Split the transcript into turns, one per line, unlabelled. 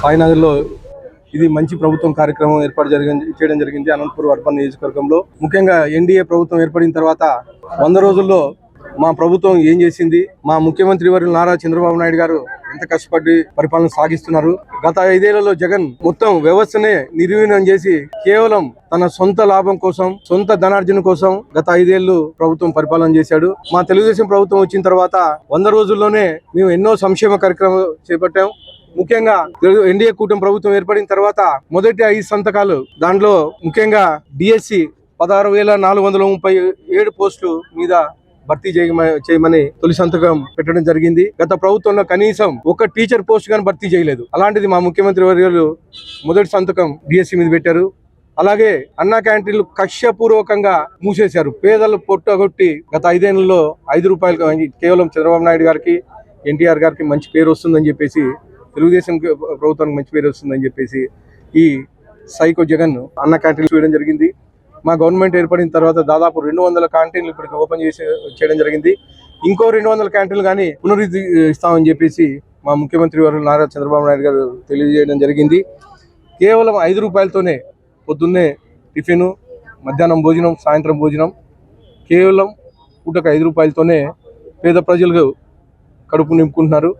సాయినగర్లో ఇది మంచి ప్రభుత్వం కార్యక్రమం ఏర్పాటు జరిగింది చేయడం జరిగింది. అనంతపురం అర్బన్ నియోజకవర్గంలో. ముఖ్యంగా ఎన్డీఏ ప్రభుత్వం ఏర్పడిన తర్వాత వంద రోజుల్లో మా ప్రభుత్వం ఏం చేసింది? మా ముఖ్యమంత్రి వారు నారా చంద్రబాబు నాయుడు గారు ఎంత కష్టపడి పరిపాలన సాగిస్తున్నారు? గత ఐదేళ్ళలో జగన్ మొత్తం వ్యవస్థనే నిర్వీణం చేసి కేవలం తన సొంత లాభం కోసం సొంత ధనార్జన కోసం గత ఐదేళ్ళు ప్రభుత్వం పరిపాలన చేశాడు. మా తెలుగుదేశం ప్రభుత్వం వచ్చిన తర్వాత వంద రోజుల్లోనే మేము ఎన్నో సంక్షేమ కార్యక్రమాలు చేపట్టాం. ముఖ్యంగా ఎన్డీఏ కూటమి ప్రభుత్వం ఏర్పడిన తర్వాత మొదటి ఐదు సంతకాలు దాంట్లో ముఖ్యంగా డిఎస్సి పదహారు వేల నాలుగు వందల ముప్పై ఏడు పోస్టులు మీద భర్తీ చేయమని తొలి సంతకం పెట్టడం జరిగింది. గత ప్రభుత్వంలో కనీసం ఒక టీచర్ పోస్ట్ గాని భర్తీ చేయలేదు. అలాంటిది మా ముఖ్యమంత్రి వర్యులు మొదటి సంతకం డిఎస్సి మీద పెట్టారు. అలాగే అన్నా క్యాంటీన్లు కక్ష్యపూర్వకంగా మూసేశారు. పేదలు పొట్టగొట్టి గత ఐదేళ్ళలో ఐదు రూపాయలు కేవలం చంద్రబాబు నాయుడు గారికి ఎన్టీఆర్ గారికి మంచి పేరు వస్తుందని చెప్పేసి తెలుగుదేశం ప్రభుత్వానికి మంచి పేరు వస్తుందని చెప్పేసి ఈ సైకో జగన్ అన్న క్యాంటీన్లు చేయడం జరిగింది. మా గవర్నమెంట్ ఏర్పడిన తర్వాత దాదాపు రెండు వందల క్యాంటీన్లు ఇప్పటికి ఓపెన్ చేసి చేయడం జరిగింది. ఇంకో రెండు వందల క్యాంటీన్లు కానీ పునరుద్ధి ఇస్తామని చెప్పేసి మా ముఖ్యమంత్రి వారు నారా చంద్రబాబు నాయుడు గారు తెలియజేయడం జరిగింది. కేవలం ఐదు రూపాయలతోనే పొద్దున్నే టిఫిన్ మధ్యాహ్నం భోజనం సాయంత్రం భోజనం కేవలం పూటకు ఐదు రూపాయలతోనే పేద ప్రజలు కడుపు నింపుకుంటున్నారు.